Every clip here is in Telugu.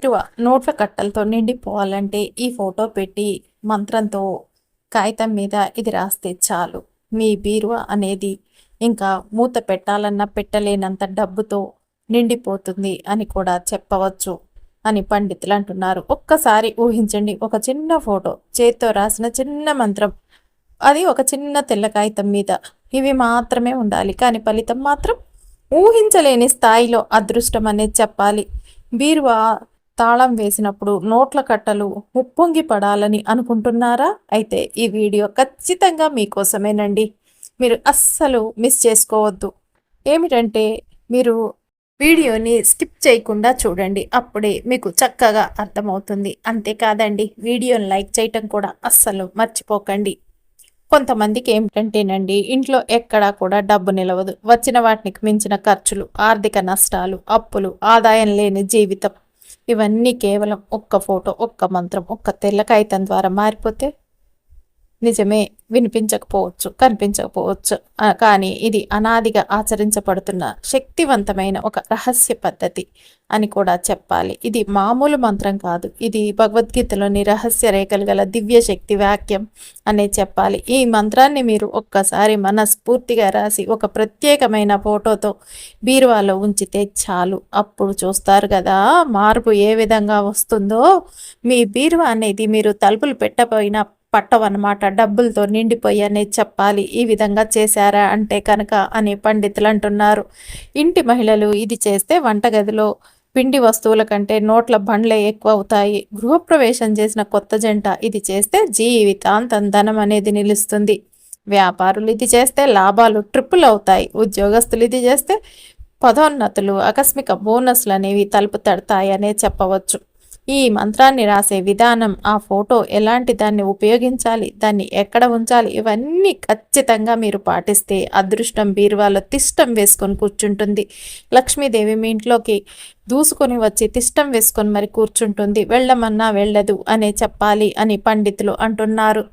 బీరువా నోట్ల కట్టలతో నిండిపోవాలంటే ఈ ఫోటో పెట్టి మంత్రంతో కాగితం మీద ఇది రాస్తే చాలు. మీ బీరువా అనేది ఇంకా మూత పెట్టాలన్నా పెట్టలేనంత డబ్బుతో నిండిపోతుంది అని కూడా చెప్పవచ్చు అని పండితులు అంటున్నారు. ఒక్కసారి ఊహించండి ఒక చిన్న ఫోటో చేత్తో రాసిన చిన్న మంత్రం అది ఒక చిన్న తెల్ల కాగితం మీద ఇవి మాత్రమే ఉండాలి. కానీ ఫలితం మాత్రం ఊహించలేని స్థాయిలో అదృష్టం అనేది చెప్పాలి. బీరువా తాళం వేసినప్పుడు నోట్ల కట్టలు ఉప్పొంగి పడాలని అనుకుంటున్నారా? అయితే ఈ వీడియో ఖచ్చితంగా మీకోసమేనండి. మీరు అస్సలు మిస్ చేసుకోవద్దు. ఏమిటంటే మీరు వీడియోని స్కిప్ చేయకుండా చూడండి. అప్పుడే మీకు చక్కగా అర్థమవుతుంది. అంతేకాదండి వీడియోని లైక్ చేయటం కూడా అస్సలు మర్చిపోకండి. కొంతమందికి ఏమిటంటేనండి ఇంట్లో ఎక్కడా కూడా డబ్బు నిలవదు. వచ్చిన వాటికి మించిన ఖర్చులు ఆర్థిక నష్టాలు అప్పులు ఆదాయం లేని జీవితం. ఇవన్నీ కేవలం ఒక్క ఫోటో ఒక్క మంత్రం ఒక్క తెల్ల కాగితం ద్వారా మారిపోతే నిజమే వినిపించకపోవచ్చు కనిపించకపోవచ్చు. కానీ ఇది అనాదిగా ఆచరించబడుతున్న శక్తివంతమైన ఒక రహస్య పద్ధతి అని కూడా చెప్పాలి. ఇది మామూలు మంత్రం కాదు. ఇది భగవద్గీతలోని రహస్య రేఖలు గల దివ్య శక్తి వాక్యం అనే చెప్పాలి. ఈ మంత్రాన్ని మీరు ఒక్కసారి మనస్ఫూర్తిగా రాసి ఒక ప్రత్యేకమైన ఫోటోతో బీరువాలో ఉంచితే చాలు. అప్పుడు చూస్తారు కదా మార్పు ఏ విధంగా వస్తుందో. మీ బీరువా అనేది మీరు తలుపులు పెట్టబోయిన పట్టవన్నమాట. డబ్బులతో నిండిపోయి చెప్పాలి. ఈ విధంగా చేశారా అంటే కనుక అని పండితులు అంటున్నారు ఇంటి మహిళలు ఇది చేస్తే వంటగదిలో పిండి వస్తువుల కంటే నోట్ల బండ్లే ఎక్కువ అవుతాయి గృహప్రవేశం చేసిన కొత్త జంట ఇది చేస్తే జీవితాంతం ధనం అనేది నిలుస్తుంది. వ్యాపారులు ఇది చేస్తే లాభాలు ట్రిపుల్ అవుతాయి ఉద్యోగస్తులు ఇది చేస్తే పదోన్నతులు ఆకస్మిక బోనస్లు అనేవి తలుపు తడతాయనే అనే చెప్పవచ్చు. ఈ మంత్రాన్ని రాసే విధానం ఆ ఫోటో ఎలాంటి దాన్ని ఉపయోగించాలి దాన్ని ఎక్కడ ఉంచాలి ఇవన్నీ ఖచ్చితంగా మీరు పాటిస్తే అదృష్టం బీరువాలో తిష్టం వేసుకొని కూర్చుంటుంది. లక్ష్మీదేవి మీ ఇంట్లోకి దూసుకొని వచ్చి తిష్టం వేసుకొని మరి కూర్చుంటుంది. వెళ్ళమన్నా వెళ్ళదు అనే చెప్పాలి అని పండితులు అంటున్నారు.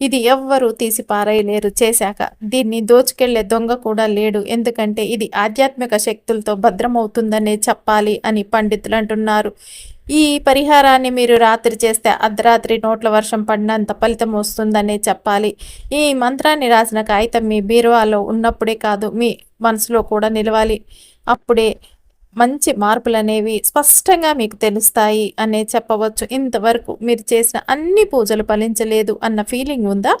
ఇది ఎవ్వరూ తీసి పారేయలేరు చేశాక. దీన్ని దోచుకెళ్ళే దొంగ కూడా లేడు. ఎందుకంటే ఇది ఆధ్యాత్మిక శక్తులతో భద్రమవుతుందనే చెప్పాలి అని పండితులు అంటున్నారు. ఈ పరిహారాన్ని మీరు రాత్రి చేస్తే అర్ధరాత్రి నోట్ల వర్షం పడినంత ఫలితం వస్తుందనే చెప్పాలి. ఈ మంత్రాన్ని రాసిన కాగితం మీ బీరువాలో ఉన్నప్పుడే కాదు మీ మనసులో కూడా నిలవాలి. అప్పుడే మంచి మార్పులు అనేవి స్పష్టంగా మీకు తెలుస్తాయి అనే చెప్పవచ్చు. ఇంతవరకు మీరు చేసిన అన్ని పూజలు ఫలించలేదు అన్న ఫీలింగ్ ఉందా?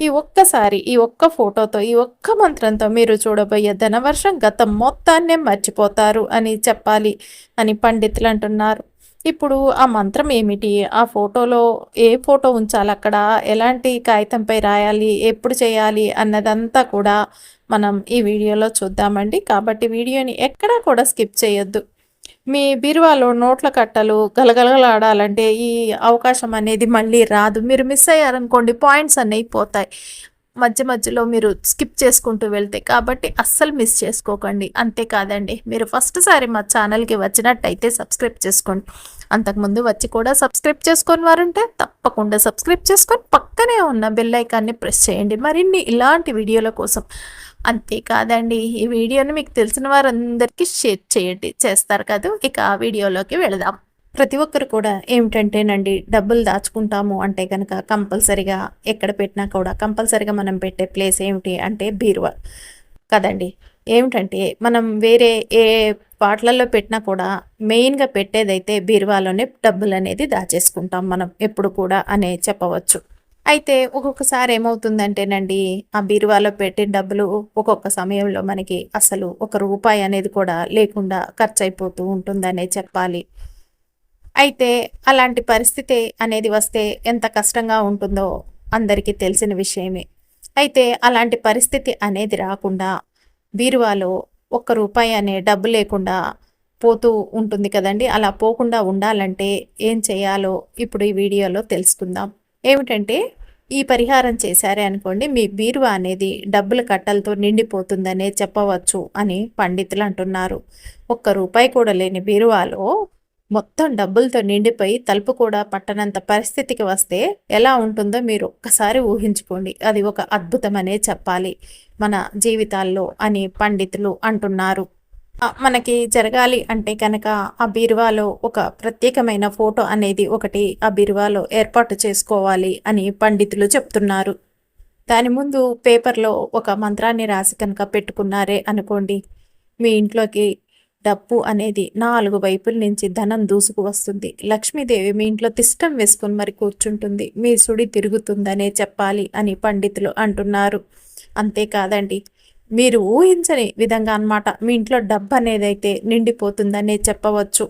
ఈ ఒక్కసారి ఈ ఒక్క ఫోటోతో ఈ ఒక్క మంత్రంతో మీరు చూడబోయే ధనవర్షం గతం మొత్తాన్నే మర్చిపోతారు అని చెప్పాలి అని పండితులు అంటున్నారు. ఇప్పుడు ఆ మంత్రం ఏమిటి? ఆ ఫోటోలో ఏ ఫోటో ఉంచాలి అక్కడ? ఎలాంటి కాగితంపై రాయాలి? ఎప్పుడు చేయాలి? అన్నదంతా కూడా మనం ఈ వీడియోలో చూద్దామండి. కాబట్టి వీడియోని ఎక్కడా కూడా స్కిప్ చేయొద్దు. మీ బీరువాలో నోట్ల కట్టలు గలగలగలాడాలంటే ఈ అవకాశం అనేది మళ్ళీ రాదు. మీరు మిస్ అయ్యారనుకోండి పాయింట్స్ అనేవి పోతాయి. మధ్య మధ్యలో మీరు స్కిప్ చేసుకుంటూ వెళ్తే కాబట్టి అస్సలు మిస్ చేసుకోకండి. అంతేకాదండి మీరు ఫస్ట్ సారి మా ఛానల్కి వచ్చినట్టయితే సబ్స్క్రైబ్ చేసుకోండి. అంతకుముందు వచ్చి కూడా సబ్స్క్రైబ్ చేసుకొని వారుంటే తప్పకుండా సబ్స్క్రైబ్ చేసుకొని పక్కనే ఉన్న బెల్ ఐకాన్ని ప్రెస్ చేయండి. మరిన్ని ఇలాంటి వీడియోల కోసం అంతేకాదండి ఈ వీడియోని మీకు తెలిసిన వారందరికీ షేర్ చేయండి. చేస్తారు కదా? ఇక ఆ వీడియోలోకి వెళదాం. ప్రతి ఒక్కరు కూడా ఏమిటంటేనండి డబ్బులు దాచుకుంటాము అంటే కనుక కంపల్సరిగా ఎక్కడ పెట్టినా కూడా కంపల్సరిగా మనం పెట్టే ప్లేస్ ఏమిటి అంటే బీరువా కదండి. ఏమిటంటే మనం వేరే ఏ పాటలలో పెట్టినా కూడా మెయిన్గా పెట్టేదైతే బీరువాలోనే డబ్బులు అనేది దాచేసుకుంటాం మనం ఎప్పుడు కూడా అనే చెప్పవచ్చు. అయితే ఒక్కొక్కసారి ఏమవుతుందంటేనండి ఆ బీరువాలో పెట్టిన డబ్బులు ఒక్కొక్క సమయంలో మనకి అసలు ఒక రూపాయి అనేది కూడా లేకుండా ఖర్చు అయిపోతూ ఉంటుందనే చెప్పాలి. అయితే అలాంటి పరిస్థితి అనేది వస్తే ఎంత కష్టంగా ఉంటుందో అందరికీ తెలిసిన విషయమే. అయితే అలాంటి పరిస్థితి అనేది రాకుండా బీరువాలో ఒక్క రూపాయి అనే డబ్బు లేకుండా పోతూ ఉంటుంది కదండి. అలా పోకుండా ఉండాలంటే ఏం చేయాలో ఇప్పుడు ఈ వీడియోలో తెలుసుకుందాం. ఏమిటంటే ఈ పరిహారం చేశారే అనుకోండి మీ బీరువా అనేది డబ్బుల కట్టలతో నిండిపోతుందనే చెప్పవచ్చు అని పండితులు అంటున్నారు. ఒక్క రూపాయి కూడా లేని బీరువాలో మొత్తం డబ్బులతో నిండిపోయి తలుపు కూడా పట్టనంత పరిస్థితికి వస్తే ఎలా ఉంటుందో మీరు ఒక్కసారి ఊహించుకోండి. అది ఒక అద్భుతమనే చెప్పాలి మన జీవితాల్లో అని పండితులు అంటున్నారు. మనకి జరగాలి అంటే కనుక ఆ బీరువాలో ఒక ప్రత్యేకమైన ఫోటో అనేది ఒకటి ఆ బీరువాలో ఏర్పాటు చేసుకోవాలి అని పండితులు చెప్తున్నారు. దాని ముందు పేపర్లో ఒక మంత్రాన్ని రాసి కనుక పెట్టుకున్నారే అనుకోండి. మీ ఇంట్లోకి డబ్బు అనేది నాలుగు వైపుల నుంచి ధనం దూసుకు వస్తుంది. లక్ష్మీదేవి మీ ఇంట్లో తిష్టం వేసుకుని మరి కూర్చుంటుంది. మీ సుడి తిరుగుతుందనే చెప్పాలి అని పండితులు అంటున్నారు. అంతేకాదండి మీరు ఊహించని విధంగా అన్నమాట మీ ఇంట్లో డబ్బు అనేది అయితే నిండిపోతుందనే చెప్పవచ్చు.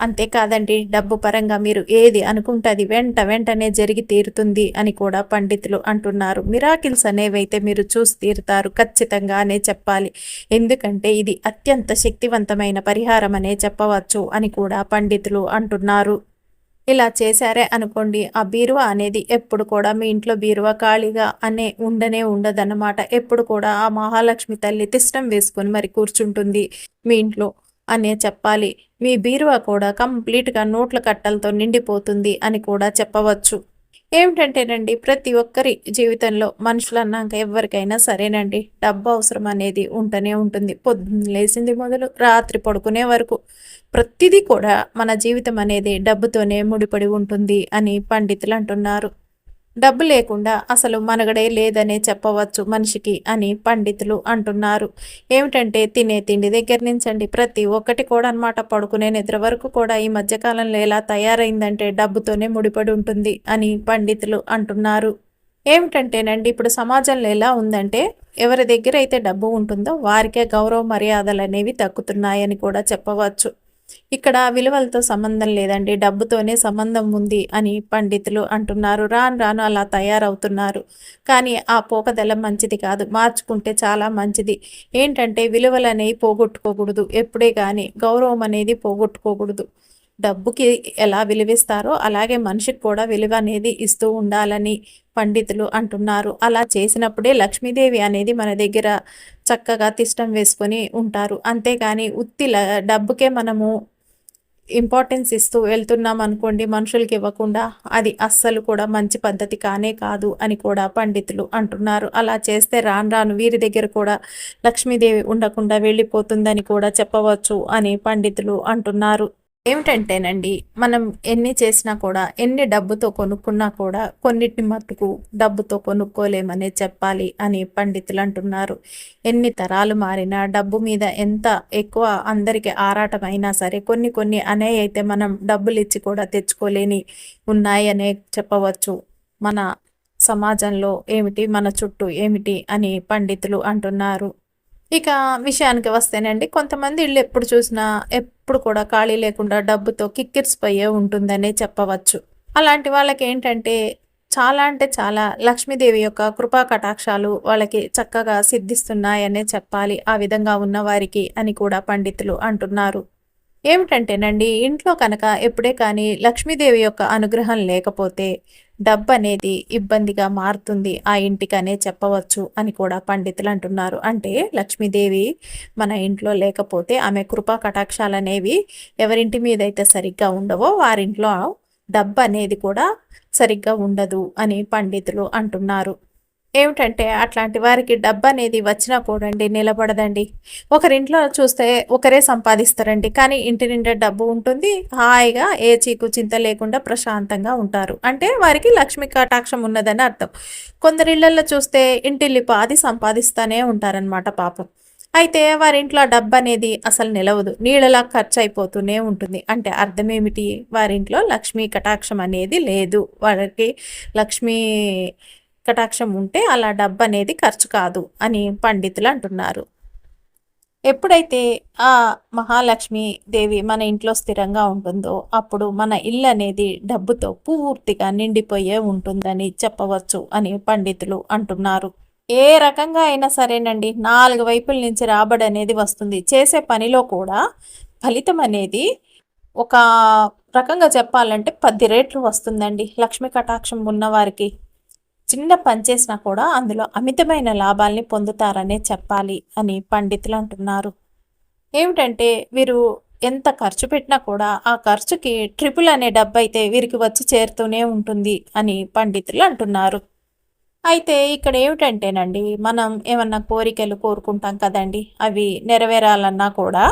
అంతేకాదండి డబ్బు పరంగా మీరు ఏది అనుకుంటుంది వెంట వెంటనే జరిగి తీరుతుంది అని కూడా పండితులు అంటున్నారు. మిరాకిల్స్ అనేవైతే మీరు చూసి తీరుతారు ఖచ్చితంగా అనే చెప్పాలి. ఎందుకంటే ఇది అత్యంత శక్తివంతమైన పరిహారం అనే చెప్పవచ్చు అని కూడా పండితులు అంటున్నారు. ఇలా చేశారే అనుకోండి ఆ బీరువా అనేది ఎప్పుడు కూడా మీ ఇంట్లో బీరువా ఖాళీగా అనే ఉండనే ఉండదన్నమాట. ఎప్పుడు కూడా ఆ మహాలక్ష్మి తల్లి తిష్టం వేసుకొని మరి కూర్చుంటుంది మీ ఇంట్లో. అనే చెప్పాలి. మీ బీరువా కూడా కంప్లీట్గా నోట్ల కట్టలతో నిండిపోతుంది అని కూడా చెప్పవచ్చు. ఏమిటంటేనండి ప్రతి ఒక్కరి జీవితంలో మనుషులు అన్నాక ఎవరికైనా సరేనండి. డబ్బు అవసరం అనేది ఉంటూనే ఉంటుంది. పొద్దున్న లేచింది మొదలు రాత్రి పడుకునే వరకు ప్రతిదీ కూడా మన జీవితం అనేది డబ్బుతోనే ముడిపడి ఉంటుంది అని పండితులు అంటున్నారు. డబ్బు లేకుండా అసలు మనగడే లేదనే చెప్పవచ్చు మనిషికి అని పండితులు అంటున్నారు. ఏమిటంటే తినే తిండి దగ్గర నుంచండి. ప్రతి ఒక్కటి కూడా అనమాట పడుకునే నిద్ర వరకు కూడా ఈ మధ్యకాలంలో ఎలా తయారైందంటే డబ్బుతోనే ముడిపడి ఉంటుంది అని పండితులు అంటున్నారు. ఏమిటంటేనండి ఇప్పుడు సమాజంలో ఎలా ఉందంటే ఎవరి దగ్గర అయితే డబ్బు ఉంటుందో వారికే గౌరవ మర్యాదలు అనేవి తగ్గుతున్నాయని కూడా చెప్పవచ్చు. ఇక్కడ విలువలతో సంబంధం లేదండి డబ్బుతోనే సంబంధం ఉంది అని పండితులు అంటున్నారు. రాను రాను అలా తయారవుతున్నారు. కానీ ఆ పోకదల మంచిది కాదు. మార్చుకుంటే చాలా మంచిది. ఏంటంటే విలువలు అనేవి పోగొట్టుకోకూడదు. ఎప్పుడే కానీ గౌరవం అనేది పోగొట్టుకోకూడదు. డబ్బుకి ఎలా విలువిస్తారో అలాగే మనిషికి కూడా విలువ అనేది ఇస్తూ ఉండాలని పండితులు అంటున్నారు. అలా చేసినప్పుడే లక్ష్మీదేవి అనేది మన దగ్గర చక్కగా తిష్టం వేసుకొని ఉంటారు. అంతేగాని ఉత్తి డబ్బుకే మనము ఇంపార్టెన్స్ ఇస్తూ వెళ్తున్నాం అనుకోండి మనుషులకి ఇవ్వకుండా అది అస్సలు కూడా మంచి పద్ధతి కానే కాదు అని కూడా పండితులు అంటున్నారు. అలా చేస్తే రాను రాను వీరి దగ్గర కూడా లక్ష్మీదేవి ఉండకుండా వెళ్ళిపోతుందని కూడా చెప్పవచ్చు అని పండితులు అంటున్నారు. ఏమిటంటేనండి మనం ఎన్ని చేసినా కూడా ఎన్ని డబ్బుతో కొనుక్కున్నా కూడా కొన్నిటి మట్టుకు డబ్బుతో కొనుక్కోలేమనే చెప్పాలి అని పండితులు అంటున్నారు. ఎన్ని తరాలు మారినా డబ్బు మీద ఎంత ఎక్కువ అందరికి ఆరాటం అయినా సరే కొన్ని కొన్ని అనే అయితే మనం డబ్బులు ఇచ్చి కూడా తెచ్చుకోలేని ఉన్నాయనే చెప్పవచ్చు. మన సమాజంలో ఏమిటి మన చుట్టూ ఏమిటి అని పండితులు అంటున్నారు. ఇక విషయానికి వస్తేనండి కొంతమంది ఇల్లు ఎప్పుడు చూసినా ఎప్పుడు కూడా ఖాళీ లేకుండా డబ్బుతో కిక్కిర్సిపోయే ఉంటుందనే చెప్పవచ్చు. అలాంటి వాళ్ళకి ఏంటంటే చాలా అంటే చాలా లక్ష్మీదేవి యొక్క కృపా కటాక్షాలు వాళ్ళకి చక్కగా సిద్ధిస్తున్నాయనే చెప్పాలి ఆ విధంగా ఉన్నవారికి అని కూడా పండితులు అంటున్నారు. ఏమిటంటేనండి ఇంట్లో కనుక ఎప్పుడే కానీ లక్ష్మీదేవి యొక్క అనుగ్రహం లేకపోతే డబ్బు అనేది ఇబ్బందిగా మారుతుంది. ఆ ఇంటికనే చెప్పవచ్చు అని కూడా పండితులు అంటున్నారు. అంటే లక్ష్మీదేవి మన ఇంట్లో లేకపోతే ఆమె కృపా కటాక్షాలు అనేవి ఎవరింటి మీద అయితే సరిగ్గా ఉండవో వారింట్లో డబ్బు అనేది కూడా సరిగ్గా ఉండదు అని పండితులు అంటున్నారు. ఏమిటంటే అట్లాంటి వారికి డబ్బు అనేది వచ్చినా కూడండి నిలబడదండి. ఒకరింట్లో చూస్తే ఒకరే సంపాదిస్తారండి. కానీ ఇంటి నిండా డబ్బు ఉంటుంది హాయిగా ఏ చీకు చింత లేకుండా ప్రశాంతంగా ఉంటారు. అంటే వారికి లక్ష్మీ కటాక్షం ఉన్నదని అర్థం. కొందరిళ్ళలో చూస్తే ఇంటిల్లి పాది సంపాదిస్తూనే ఉంటారనమాట పాపం. అయితే వారింట్లో డబ్బు అనేది అసలు నిలవదు. నీళ్ళలా ఖర్చు అయిపోతూనే ఉంటుంది. అంటే అర్థం ఏమిటి వారింట్లో లక్ష్మీ కటాక్షం అనేది లేదు. వారికి లక్ష్మీ కటాక్షం ఉంటే అలా డబ్బు అనేది ఖర్చు కాదు అని పండితులు అంటున్నారు. ఎప్పుడైతే ఆ మహాలక్ష్మి దేవి మన ఇంట్లో స్థిరంగా ఉంటుందో అప్పుడు మన ఇల్లు అనేది డబ్బుతో పూర్తిగా నిండిపోయే ఉంటుందని చెప్పవచ్చు అని పండితులు అంటున్నారు. ఏ రకంగా అయినా సరేనండి నాలుగు వైపుల నుంచి రాబడి అనేది వస్తుంది. చేసే పనిలో కూడా ఫలితం అనేది ఒక రకంగా చెప్పాలంటే పది రేట్లు వస్తుందండి లక్ష్మీ కటాక్షం ఉన్నవారికి. చిన్న పని చేసినా కూడా అందులో అమితమైన లాభాల్ని పొందుతారనే చెప్పాలి అని పండితులు అంటున్నారు. ఏమిటంటే వీరు ఎంత ఖర్చు పెట్టినా కూడా ఆ ఖర్చుకి ట్రిపుల్ అనే డబ్బు అయితే వీరికి వచ్చి చేరుతూనే ఉంటుంది అని పండితులు అంటున్నారు. అయితే ఇక్కడ ఏమిటంటేనండి మనం ఏమన్నా కోరికలు కోరుకుంటాం కదండి అవి నెరవేరాలన్నా కూడా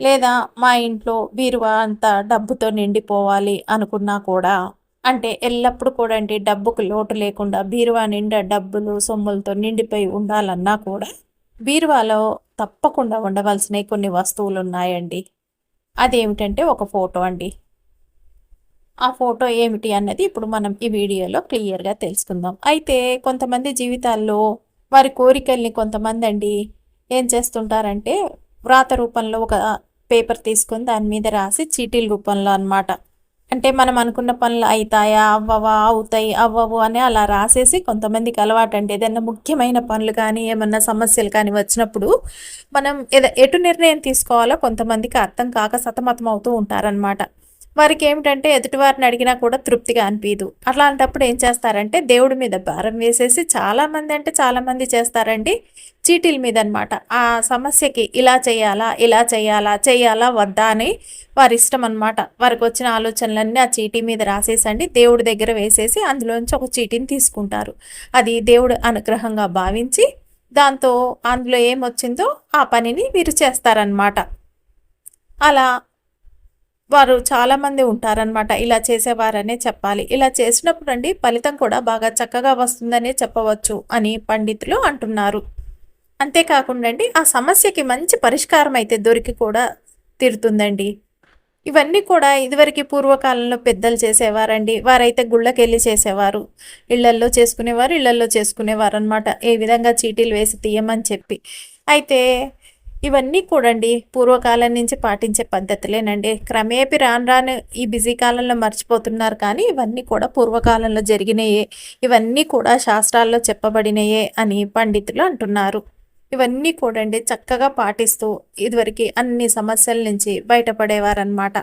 లేదా మా ఇంట్లో బీరువా అంతా డబ్బుతో నిండిపోవాలి అనుకున్నా కూడా అంటే ఎల్లప్పుడూ కూడా అండి డబ్బుకు లోటు లేకుండా బీరువా నిండా డబ్బులు సొమ్ములతో నిండిపోయి ఉండాలన్నా కూడా బీరువాలో తప్పకుండా ఉండవలసిన కొన్ని వస్తువులు ఉన్నాయండి అదేమిటంటే ఒక ఫోటో అండి. ఆ ఫోటో ఏమిటి అన్నది ఇప్పుడు మనం ఈ వీడియోలో క్లియర్గా తెలుసుకుందాం. అయితే కొంతమంది జీవితాల్లో వారి కోరికల్ని కొంతమంది అండి ఏం చేస్తుంటారంటే వ్రాత రూపంలో ఒక పేపర్ తీసుకొని దాని మీద రాసి చీటీల రూపంలో అనమాట అంటే మనం అనుకున్న పనులు అవుతాయా అవ్వవా అవుతాయి అవ్వవు అని అలా రాసేసి కొంతమందికి అలవాటు అండి ఏదైనా ముఖ్యమైన పనులు కానీ ఏమన్నా సమస్యలు కానీ వచ్చినప్పుడు మనం ఏదో ఎటు నిర్ణయం తీసుకోవాలో కొంతమందికి అర్థం కాక సతమతం అవుతూ ఉంటారనమాట వారికి ఏమిటంటే ఎదుటివారిని అడిగినా కూడా తృప్తిగా అనిపించదు అట్లాంటప్పుడు ఏం చేస్తారంటే దేవుడి మీద భారం వేసేసి చాలామంది అంటే చాలామంది చేస్తారండి. చీటీల మీద అనమాట ఆ సమస్యకి ఇలా చేయాలా ఇలా చేయాలా చేయాలా వద్దా అని వారి ఇష్టం అనమాట వారికి వచ్చిన ఆలోచనలన్నీ ఆ చీటీ మీద రాసేసండి. దేవుడి దగ్గర వేసేసి అందులోంచి ఒక చీటీని తీసుకుంటారు. అది దేవుడు అనుగ్రహంగా భావించి దాంతో అందులో ఏమొచ్చిందో ఆ పనిని వీరు చేస్తారనమాట. అలా వారు చాలామంది ఉంటారనమాట ఇలా చేసేవారనే చెప్పాలి. ఇలా చేసినప్పుడు అండి ఫలితం కూడా బాగా చక్కగా వస్తుందనే చెప్పవచ్చు అని పండితులు అంటున్నారు. అంతేకాకుండా అండి ఆ సమస్యకి మంచి పరిష్కారం అయితే దొరికి కూడా తీరుతుందండి. ఇవన్నీ కూడా ఇదివరకు పూర్వకాలంలో పెద్దలు చేసేవారండి. వారైతే గుళ్ళకెళ్ళి చేసేవారు. ఇళ్ళల్లో చేసుకునేవారు ఇళ్ళల్లో చేసుకునేవారు అనమాట ఏ విధంగా చీటీలు వేసి తీయమని చెప్పి. అయితే ఇవన్నీ కూడండి పూర్వకాలం నుంచి పాటించే పద్ధతులేనండి. క్రమేపి రాను రాను ఈ బిజీ కాలంలో మర్చిపోతున్నారు కానీ ఇవన్నీ కూడా పూర్వకాలంలో జరిగినాయే. ఇవన్నీ కూడా శాస్త్రాల్లో చెప్పబడినయే అని పండితులు అంటున్నారు. ఇవన్నీ కూడండి చక్కగా పాటిస్తూ ఇదివరకు అన్ని సమస్యల నుంచి బయటపడేవారనమాట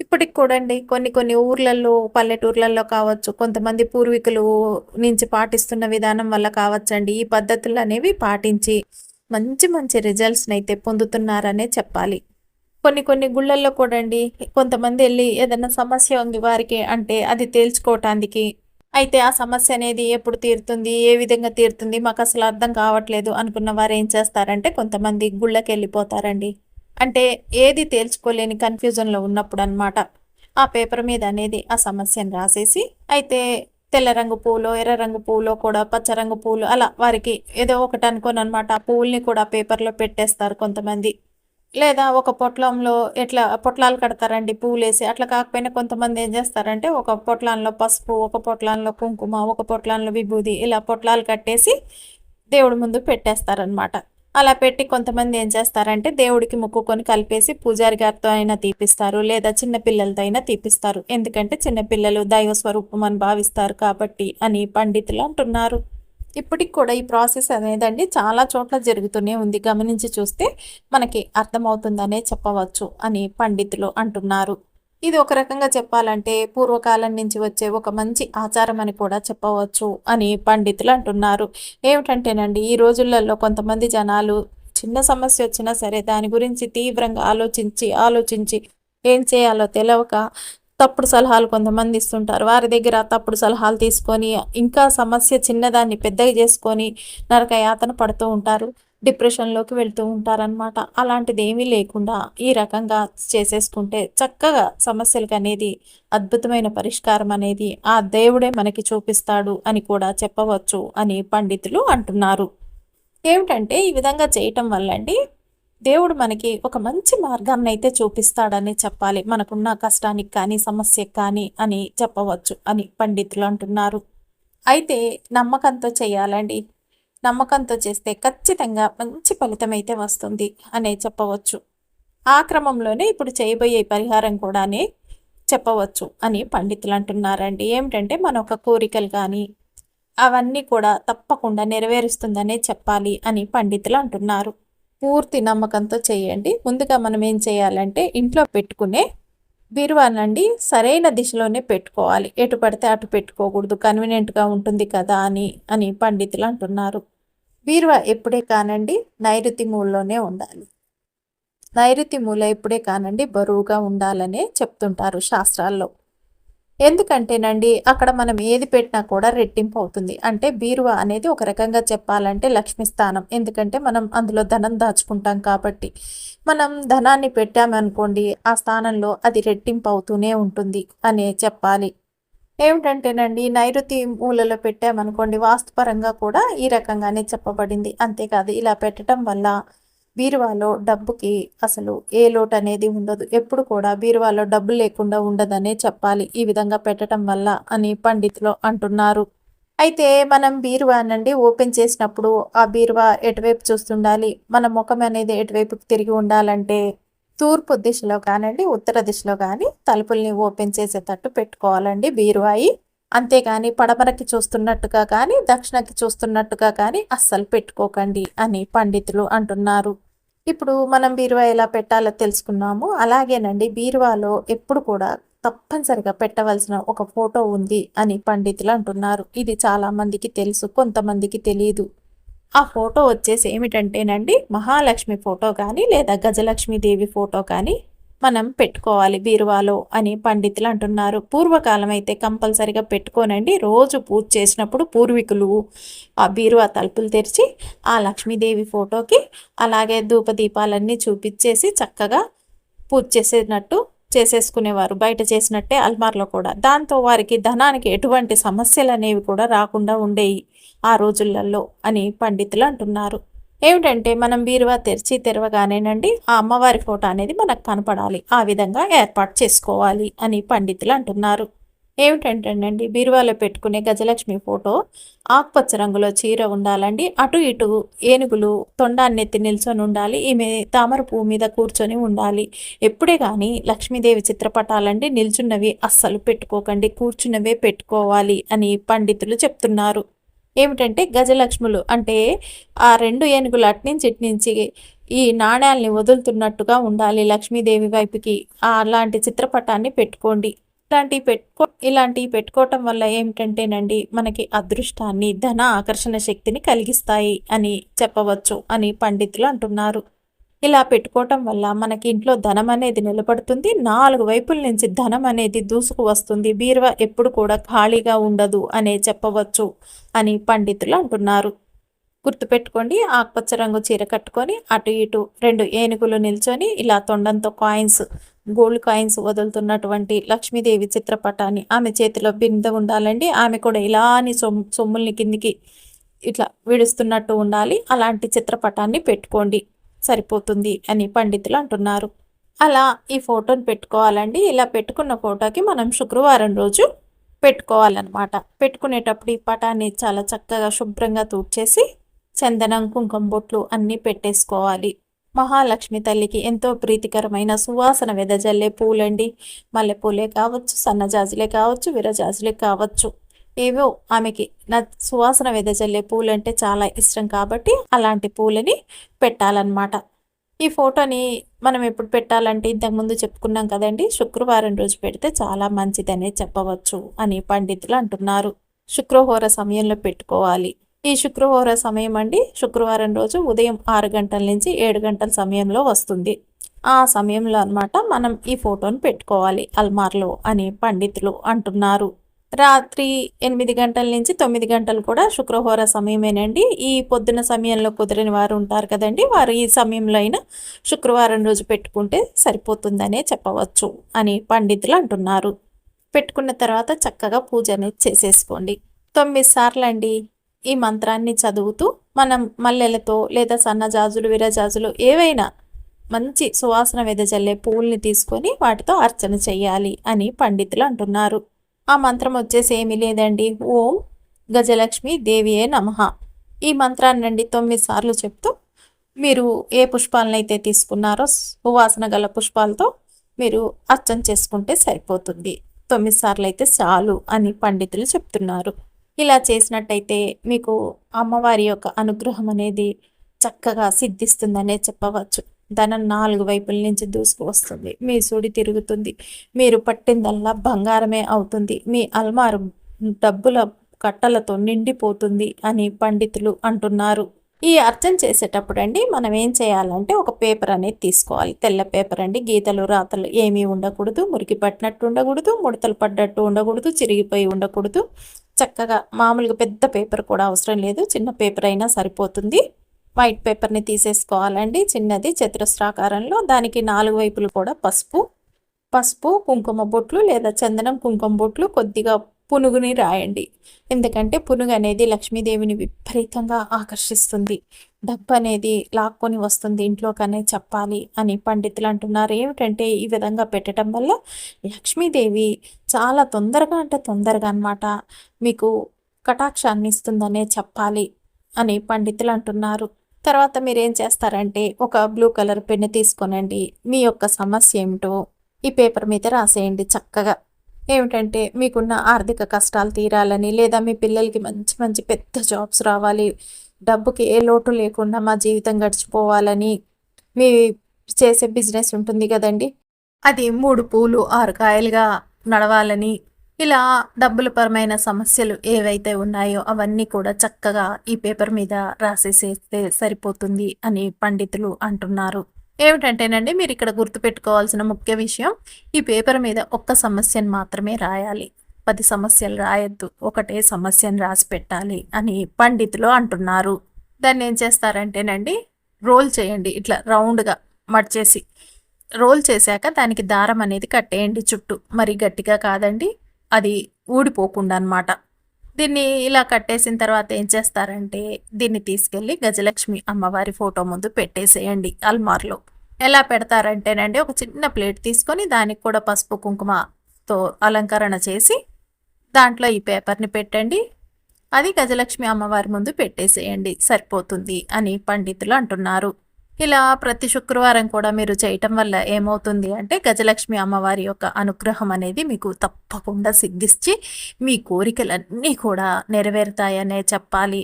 ఇప్పటికి కూడండి కొన్ని కొన్ని ఊర్లలో పల్లెటూర్లలో కావచ్చు కొంతమంది పూర్వీకులు నుంచి పాటిస్తున్న విధానం వల్ల కావచ్చండి. ఈ పద్ధతులు అనేవి పాటించి మంచి మంచి రిజల్ట్స్ని అయితే పొందుతున్నారనే చెప్పాలి. కొన్ని కొన్ని గుళ్ళల్లో కూడా అండి కొంతమంది వెళ్ళి ఏదైనా సమస్య ఉంది వారికి అంటే అది తేల్చుకోవటానికి అయితే ఆ సమస్య అనేది ఎప్పుడు తీరుతుంది ఏ విధంగా తీరుతుంది మాకు అసలు అర్థం కావట్లేదు అనుకున్న వారు ఏం చేస్తారంటే కొంతమంది గుళ్ళకి వెళ్ళిపోతారండి అంటే ఏది తేల్చుకోలేని కన్ఫ్యూజన్లో ఉన్నప్పుడు అనమాట ఆ పేపర్ మీద అనేది ఆ సమస్యను రాసేసి అయితే తెల్ల రంగు పూలు ఎర్ర రంగు పూలు కూడా పచ్చ రంగు పూలు అలా వారికి ఏదో ఒకటి అనుకోని అనమాట ఆ పూల్ని కూడా పేపర్లో పెట్టేస్తారు కొంతమంది. లేదా ఒక పొట్లంలో ఎట్లా పొట్లాలు కడతారండి పూలు వేసి అట్లా కాకపోయినా కొంతమంది ఏం చేస్తారంటే ఒక పొట్లాన్లో పసుపు ఒక పొట్లాన్లో కుంకుమ ఒక పొట్లాన్లో విభూది ఇలా పొట్లాలు కట్టేసి దేవుడి ముందు పెట్టేస్తారనమాట అలా పెట్టి కొంతమంది ఏం చేస్తారంటే దేవుడికి ముక్కుకొని కలిపేసి పూజారి గారితో అయినా తీపిస్తారు లేదా చిన్నపిల్లలతో అయినా తీపిస్తారు. ఎందుకంటే చిన్నపిల్లలు దైవ స్వరూపం అని భావిస్తారు కాబట్టి అని పండితులు అంటున్నారు. ఇప్పటికి కూడా ఈ ప్రాసెస్ అనేదండి చాలా చోట్ల జరుగుతూనే ఉంది. గమనించి చూస్తే మనకి అర్థమవుతుందనే చెప్పవచ్చు అని పండితులు అంటున్నారు. ఇది ఒక రకంగా చెప్పాలంటే పూర్వకాలం నుంచి వచ్చే ఒక మంచి ఆచారం అని కూడా చెప్పవచ్చు అని పండితులు అంటున్నారు. ఏమిటంటేనండి ఈ రోజులలో కొంతమంది జనాలు చిన్న సమస్య వచ్చినా సరే దాని గురించి తీవ్రంగా ఆలోచించి ఆలోచించి ఏం చేయాలో తెలవక తప్పుడు సలహాలు కొంతమంది ఇస్తుంటారు. వారి దగ్గర తప్పుడు సలహాలు తీసుకొని ఇంకా సమస్య చిన్నదాన్ని పెద్దగా చేసుకొని నరక యాతన పడుతూ ఉంటారు. డిప్రెషన్లోకి వెళ్తూ ఉంటారనమాట అలాంటిది ఏమీ లేకుండా ఈ రకంగా చేసేసుకుంటే చక్కగా సమస్యలకు అనేది అద్భుతమైన పరిష్కారం అనేది ఆ దేవుడే మనకి చూపిస్తాడు అని కూడా చెప్పవచ్చు అని పండితులు అంటున్నారు. ఏమిటంటే ఈ విధంగా చేయటం వల్ల అండి దేవుడు మనకి ఒక మంచి మార్గాన్ని అయితే చూపిస్తాడని చెప్పాలి. మనకున్న కష్టానికి కానీ సమస్యకి కానీ అని చెప్పవచ్చు అని పండితులు అంటున్నారు. అయితే నమ్మకంతో చేయాలండి. నమ్మకంతో చేస్తే ఖచ్చితంగా మంచి ఫలితం అయితే వస్తుంది అనే చెప్పవచ్చు. ఆ క్రమంలోనే ఇప్పుడు చేయబోయే పరిహారం కూడానే చెప్పవచ్చు అని పండితులు అంటున్నారండి. ఏమిటంటే మన ఒక కోరికలు కానీ అవన్నీ కూడా తప్పకుండా నెరవేరుస్తుందనే చెప్పాలి అని పండితులు అంటున్నారు. పూర్తి నమ్మకంతో చేయండి. ముందుగా మనం ఏం చేయాలంటే ఇంట్లో పెట్టుకునే బీరువానండి సరైన దిశలోనే పెట్టుకోవాలి. ఎటు పడితే అటు పెట్టుకోకూడదు. కన్వీనియంట్గా ఉంటుంది కదా అని అని పండితులు అంటున్నారు. బీరువా ఎప్పుడే కానండి? నైరుతి మూలలోనే ఉండాలి. నైరుతి మూల ఎప్పుడే కానండి? బరువుగా ఉండాలనే చెప్తుంటారు శాస్త్రాల్లో. ఎందుకంటేనండి అక్కడ మనం ఏది పెట్టినా కూడా రెట్టింపు అవుతుంది. అంటే బీరువా అనేది ఒక రకంగా చెప్పాలంటే లక్ష్మి స్థానం. ఎందుకంటే మనం అందులో ధనం దాచుకుంటాం కాబట్టి. మనం ధనాన్ని పెట్టామనుకోండి ఆ స్థానంలో అది రెట్టింపు అవుతూనే ఉంటుంది అనే చెప్పాలి. ఏమిటంటేనండి నైరుతి మూలలో పెట్టామనుకోండి వాస్తుపరంగా కూడా ఈ రకంగానే చెప్పబడింది. అంతేకాదు ఇలా పెట్టడం వల్ల బీరువాలో డబ్బుకి అసలు ఏ లోటు అనేది ఉండదు. ఎప్పుడు కూడా బీరువాలో డబ్బు లేకుండా ఉండదనే చెప్పాలి. ఈ విధంగా పెట్టడం వల్ల అని పండితులు అంటున్నారు. అయితే మనం బీరువా నుండి ఓపెన్ చేసినప్పుడు ఆ బీరువా ఎటువైపు చూస్తుండాలి? మన ముఖం అనేది ఎటువైపుకి తిరిగి ఉండాలంటే తూర్పు దిశలో కానివ్వండి ఉత్తర దిశలో కానీ తలుపుల్ని ఓపెన్ చేసేటట్టు పెట్టుకోవాలండి బీరువాయి. అంతేగాని పడమరకి చూస్తున్నట్టుగా కానీ దక్షిణకి చూస్తున్నట్టుగా కానీ అస్సలు పెట్టుకోకండి అని పండితులు అంటున్నారు. ఇప్పుడు మనం బీరువా ఎలా పెట్టాలో తెలుసుకున్నాము. అలాగేనండి బీరువాలో ఎప్పుడు కూడా తప్పనిసరిగా పెట్టవలసిన ఒక ఫోటో ఉంది అని పండితులు అంటున్నారు. ఇది చాలా మందికి తెలుసు కొంతమందికి తెలియదు ఆ ఫోటో వచ్చేసి ఏమిటంటేనండి మహాలక్ష్మి ఫోటో కానీ లేదా గజలక్ష్మీదేవి ఫోటో కానీ మనం పెట్టుకోవాలి బీరువాలో అని పండితులు అంటున్నారు. పూర్వకాలం అయితే కంపల్సరిగా పెట్టుకోనండి. రోజు పూజ చేసినప్పుడు పూర్వీకులు ఆ బీరువా తలుపులు తెరిచి ఆ లక్ష్మీదేవి ఫోటోకి అలాగే ధూపదీపాలన్నీ చూపించేసి చక్కగా పూజ చేసేటట్టు చేసేసుకునేవారు. బయట చేసినట్టే అల్మార్లో కూడా. దాంతో వారికి ధనానికి ఎటువంటి సమస్యలు అనేవి కూడా రాకుండా ఉండేవి ఆ రోజులలో అని పండితులు అంటున్నారు. ఏమిటంటే మనం బీరువా తెరిచి తెరవగానేనండి ఆ అమ్మవారి ఫోటో అనేది మనకు కనపడాలి. ఆ విధంగా ఏర్పాటు చేసుకోవాలి అని పండితులు అంటున్నారు. ఏమిటంటేనండి బీరువాలో పెట్టుకునే గజలక్ష్మి ఫోటో ఆకుపచ్చ రంగులో చీర ఉండాలండి అటు ఇటు ఏనుగులు తొండాన్నెత్తి నిల్చొని ఉండాలి ఈమె తామర పువ్వు మీద కూర్చొని ఉండాలి. ఎప్పుడే కానీ లక్ష్మీదేవి చిత్రపటాలండి నిల్చున్నవి అస్సలు పెట్టుకోకండి కూర్చున్నవే పెట్టుకోవాలి అని పండితులు చెప్తున్నారు. ఏమిటంటే గజలక్ష్ములు అంటే ఆ రెండు ఏనుగులు అట్నుంచి ఇట్నుంచి ఈ నాణ్యాల్ని వదులుతున్నట్టుగా ఉండాలి లక్ష్మీదేవి వైపుకి. అలాంటి చిత్రపటాన్ని పెట్టుకోండి. ఇలాంటివి పెట్టుకో ఇలాంటివి పెట్టుకోవటం వల్ల ఏమిటంటేనండి మనకి అదృష్టాన్ని ధన ఆకర్షణ శక్తిని కలిగిస్తాయి అని చెప్పవచ్చు అని పండితులు అంటున్నారు. ఇలా పెట్టుకోవటం వల్ల మనకి ఇంట్లో ధనం అనేది నిలబడుతుంది. నాలుగు వైపుల నుంచి ధనం అనేది దూసుకు వస్తుంది. బీరువా ఎప్పుడు కూడా ఖాళీగా ఉండదు అనే చెప్పవచ్చు అని పండితులు అంటున్నారు. గుర్తుపెట్టుకోండి ఆకుపచ్చ రంగు చీర కట్టుకొని అటు ఇటు రెండు ఏనుగులు నిల్చొని ఇలా తొండంతో కాయిన్స్ గోల్డ్ కాయిన్స్ వదులుతున్నటువంటి లక్ష్మీదేవి చిత్రపటాన్ని ఆమె చేతిలో బిందె ఉండాలండి. ఆమె కూడా ఇలాని సొమ్ము సొమ్ముల్ని కిందికి ఇట్లా విడుస్తున్నట్టు ఉండాలి. అలాంటి చిత్రపటాన్ని పెట్టుకోండి. సరిపోతుంది అని పండితులు అంటున్నారు. అలా ఈ ఫోటోని పెట్టుకోవాలండి. ఇలా పెట్టుకున్న ఫోటోకి మనం శుక్రవారం రోజు పెట్టుకోవాలన్నమాట. పెట్టుకునేటప్పుడు ఈ పటాన్ని చాలా చక్కగా శుభ్రంగా తూడ్చేసి చందనం కుంకుమ బొట్లు అన్నీ పెట్టేసుకోవాలి. మహాలక్ష్మి తల్లికి ఎంతో ప్రీతికరమైన సువాసన వెదజల్లే పూలండి. మల్లెపూలే కావచ్చు సన్నజాజులే కావచ్చు విరజాజులే కావచ్చు. ఏవో ఆమెకి నా సువాసన వెదజల్లే పూలంటే చాలా ఇష్టం కాబట్టి అలాంటి పూలని పెట్టాలన్నమాట. ఈ ఫోటోని మనం ఎప్పుడు పెట్టాలంటే ఇంతకుముందు చెప్పుకున్నాం కదండి శుక్రవారం రోజు పెడితే చాలా మంచిదనే చెప్పవచ్చు అని పండితులు అంటున్నారు. శుక్రహోర సమయంలో పెట్టుకోవాలి. ఈ శుక్రవార సమయం అండి. శుక్రవారం రోజు ఉదయం ఆరు గంటల నుంచి ఏడు గంటల సమయంలో వస్తుంది. ఆ సమయంలో అనమాట మనం ఈ ఫోటోని పెట్టుకోవాలి. అల్మార్లో అని పండితులు అంటున్నారు. రాత్రి ఎనిమిది గంటల నుంచి తొమ్మిది గంటలు కూడా శుక్రవార సమయమేనండి. ఈ పొద్దున సమయంలో కుదిరిన వారు ఉంటారు కదండి. వారు ఈ సమయంలో అయినా శుక్రవారం రోజు పెట్టుకుంటే సరిపోతుందనే చెప్పవచ్చు అని పండితులు అంటున్నారు. పెట్టుకున్న తర్వాత చక్కగా పూజ అనేది చేసేసుకోండి. తొమ్మిది సార్లు అండి. ఈ మంత్రాన్ని చదువుతూ మనం మల్లెలతో లేదా సన్నజాజులు విరజాజులు ఏవైనా మంచి సువాసన వెదజల్లే పువ్వుల్ని తీసుకొని వాటితో అర్చన చెయ్యాలి అని పండితులు అంటున్నారు. ఆ మంత్రం వచ్చేసి ఏమీ లేదండి. ఓం గజలక్ష్మి దేవియే నమ. ఈ మంత్రాన్ని తొమ్మిది సార్లు చెప్తూ మీరు ఏ పుష్పాలనైతే తీసుకున్నారో సువాసన గల పుష్పాలతో మీరు అర్చన చేసుకుంటే సరిపోతుంది. తొమ్మిది సార్లు అయితే చాలు అని పండితులు చెప్తున్నారు. ఇలా చేసినట్టయితే మీకు అమ్మవారి యొక్క అనుగ్రహం అనేది చక్కగా సిద్ధిస్తుందనే చెప్పవచ్చు. ధనం నాలుగు వైపుల నుంచి దూసుకు వస్తుంది. మీ సుడి తిరుగుతుంది. మీరు పట్టిందల్లా బంగారమే అవుతుంది. మీ అల్మారు డబ్బుల కట్టలతో నిండిపోతుంది అని పండితులు అంటున్నారు. ఈ అర్చన చేసేటప్పుడు అండి మనం ఏం చేయాలంటే ఒక పేపర్ అనేది తీసుకోవాలి. తెల్ల పేపర్ అండి. గీతలు రాతలు ఏమీ ఉండకూడదు. మురికి పట్టినట్టు ఉండకూడదు. ముడతలు పడ్డట్టు ఉండకూడదు. చిరిగిపోయి ఉండకూడదు. చక్కగా మామూలుగా పెద్ద పేపర్ కూడా అవసరం లేదు. చిన్న పేపర్ అయినా సరిపోతుంది. వైట్ పేపర్ని తీసేసుకోవాలండి. చిన్నది చతురస్రాకారంలో. దానికి నాలుగు వైపులు కూడా పసుపు పసుపు కుంకుమ బొట్లు లేదా చందనం కుంకుమ బొట్లు కొద్దిగా పునుగుని రాయండి. ఎందుకంటే పునుగు అనేది లక్ష్మీదేవిని విపరీతంగా ఆకర్షిస్తుంది. డబ్బు అనేది లాక్కొని వస్తుంది ఇంట్లోకనే చెప్పాలి అని పండితులు అంటున్నారు. ఏమిటంటే ఈ విధంగా పెట్టడం వల్ల లక్ష్మీదేవి చాలా తొందరగా అంటే తొందరగా అనమాట మీకు కటాక్షాన్ని ఇస్తుందనే చెప్పాలి అని పండితులు అంటున్నారు. తర్వాత మీరు ఏం చేస్తారంటే ఒక బ్లూ కలర్ పెన్ను తీసుకోనండి. మీ యొక్క సమస్య ఏమిటో ఈ పేపర్ మీద రాసేయండి చక్కగా. ఏమిటంటే మీకున్న ఆర్థిక కష్టాలు తీరాలని లేదా మీ పిల్లలకి మంచి మంచి పెద్ద జాబ్స్ రావాలి డబ్బుకి ఏ లోటు లేకుండా మా జీవితం గడిచిపోవాలని మీ చేసే బిజినెస్ ఉంటుంది కదండి. అది మూడు పూలు ఆరు కాయలుగా నడవాలని ఇలా డబ్బుల పరమైన సమస్యలు ఏవైతే ఉన్నాయో అవన్నీ కూడా చక్కగా ఈ పేపర్ మీద రాసేసేస్తే సరిపోతుంది అని పండితులు అంటున్నారు. ఏమిటంటేనండి మీరు ఇక్కడ గుర్తుపెట్టుకోవాల్సిన ముఖ్య విషయం ఈ పేపర్ మీద ఒక్క సమస్యను మాత్రమే రాయాలి. పది సమస్యలు రాయొద్దు ఒకటే సమస్యను రాసి పెట్టాలి అని పండితులు అంటున్నారు. దాన్ని ఏం చేస్తారంటేనండి రోల్ చేయండి ఇట్లా రౌండ్గా మడిచేసి. రోల్ చేశాక దానికి దారం అనేది కట్టేయండి చుట్టూ. మరి గట్టిగా కాదండి అది ఊడిపోకుండా అనమాట దీన్ని ఇలా కట్టేసిన తర్వాత ఏం చేస్తారంటే దీన్ని తీసుకెళ్ళి గజలక్ష్మి అమ్మవారి ఫోటో ముందు పెట్టేసేయండి అల్మార్లో. ఎలా పెడతారంటేనండి ఒక చిన్న ప్లేట్ తీసుకొని దానికి కూడా పసుపు కుంకుమతో అలంకరణ చేసి దాంట్లో ఈ పేపర్ని పెట్టండి. అది గజలక్ష్మి అమ్మవారి ముందు పెట్టేసేయండి. సరిపోతుంది అని పండితులు అంటున్నారు. ఇలా ప్రతి శుక్రవారం కూడా మీరు చేయటం వల్ల ఏమవుతుంది అంటే గజలక్ష్మి అమ్మవారి యొక్క అనుగ్రహం అనేది మీకు తప్పకుండా సిద్ధించి మీ కోరికలన్నీ కూడా నెరవేరుతాయనే చెప్పాలి.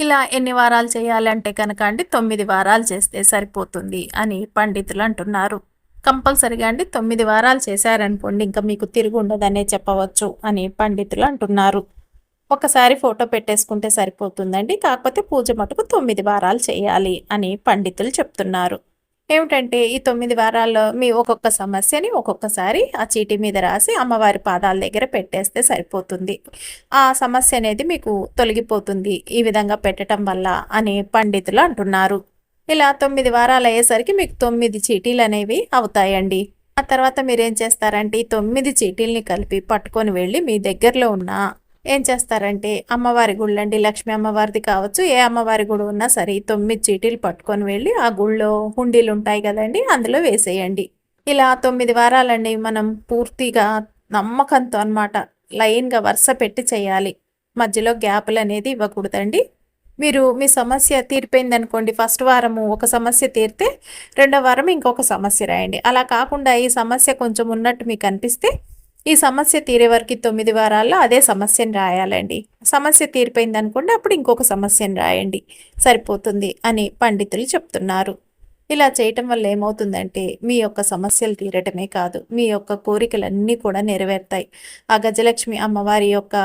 ఇలా ఎన్ని వారాలు చేయాలంటే కనుక అండి తొమ్మిది వారాలు చేస్తే సరిపోతుంది అని పండితులు అంటున్నారు. కంపల్సరిగా అండి తొమ్మిది వారాలు చేశారనుకోండి ఇంకా మీకు తిరిగి ఉండదనే చెప్పవచ్చు అని పండితులు అంటున్నారు. ఒకసారి ఫోటో పెట్టేసుకుంటే సరిపోతుందండి. కాకపోతే పూజ మటుకు తొమ్మిది వారాలు చేయాలి అని పండితులు చెప్తున్నారు. ఏమిటంటే ఈ తొమ్మిది వారాల్లో మీ ఒక్కొక్క సమస్యని ఒక్కొక్కసారి ఆ చీటీ మీద రాసి అమ్మవారి పాదాల దగ్గర పెట్టేస్తే సరిపోతుంది. ఆ సమస్య అనేది మీకు తొలగిపోతుంది ఈ విధంగా పెట్టడం వల్ల అని పండితులు అంటున్నారు. ఇలా తొమ్మిది వారాలు అయ్యేసరికి మీకు తొమ్మిది చీటీలు అనేవి అవుతాయండి. ఆ తర్వాత మీరేం చేస్తారంటే ఈ తొమ్మిది చీటీల్ని కలిపి పట్టుకొని వెళ్ళి మీ దగ్గరలో ఉన్న ఏం చేస్తారంటే అమ్మవారి గుళ్ళండి లక్ష్మీ అమ్మవారిది కావచ్చు ఏ అమ్మవారి గుడి ఉన్నా సరే తొమ్మిది చీటీలు పట్టుకొని వెళ్ళి ఆ గుళ్ళో హుండీలు ఉంటాయి కదండి అందులో వేసేయండి. ఇలా తొమ్మిది వారాలండి మనం పూర్తిగా నమ్మకంతో అనమాట లైన్గా వరుస పెట్టి చేయాలి. మధ్యలో గ్యాపులు అనేది ఇవ్వకూడదండి. మీరు మీ సమస్య తీరిపోయింది అనుకోండి ఫస్ట్ వారము ఒక సమస్య తీరితే రెండో వారం ఇంకొక సమస్య రాయండి. అలా కాకుండా ఈ సమస్య కొంచెం ఉన్నట్టు మీకు అనిపిస్తే ఈ సమస్య తీరే వరకు తొమ్మిది వారాల్లో అదే సమస్యను రాయాలండి. సమస్య తీరిపోయింది అనుకోండి అప్పుడు ఇంకొక సమస్యను రాయండి. సరిపోతుంది అని పండితులు చెప్తున్నారు. ఇలా చేయటం వల్ల ఏమవుతుందంటే మీ యొక్క సమస్యలు తీరటమే కాదు మీ యొక్క కోరికలన్నీ కూడా నెరవేరుతాయి. ఆ గజలక్ష్మి అమ్మవారి యొక్క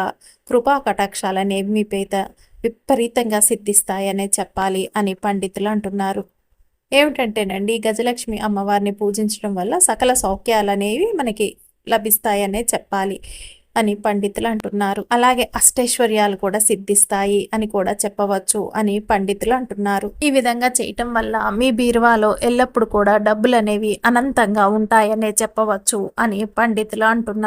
కృపా కటాక్షాలు అనేవి మీ పేద విపరీతంగా సిద్ధిస్తాయనే చెప్పాలి అని పండితులు అంటున్నారు. ఏమిటంటేనండి గజలక్ష్మి అమ్మవారిని పూజించడం వల్ల సకల సౌఖ్యాలు అనేవి మనకి లభిస్తాయనే చెప్పాలి అని పండితులు అంటున్నారు. అలాగే అష్టైశ్వర్యాలు కూడా సిద్ధిస్తాయి అని కూడా చెప్పవచ్చు అని పండితులు అంటున్నారు. ఈ విధంగా చేయటం వల్ల మీ బీరువాలో ఎల్లప్పుడు కూడా డబ్బులు అనేవి అనంతంగా ఉంటాయనే చెప్పవచ్చు అని పండితులు అంటున్నారు.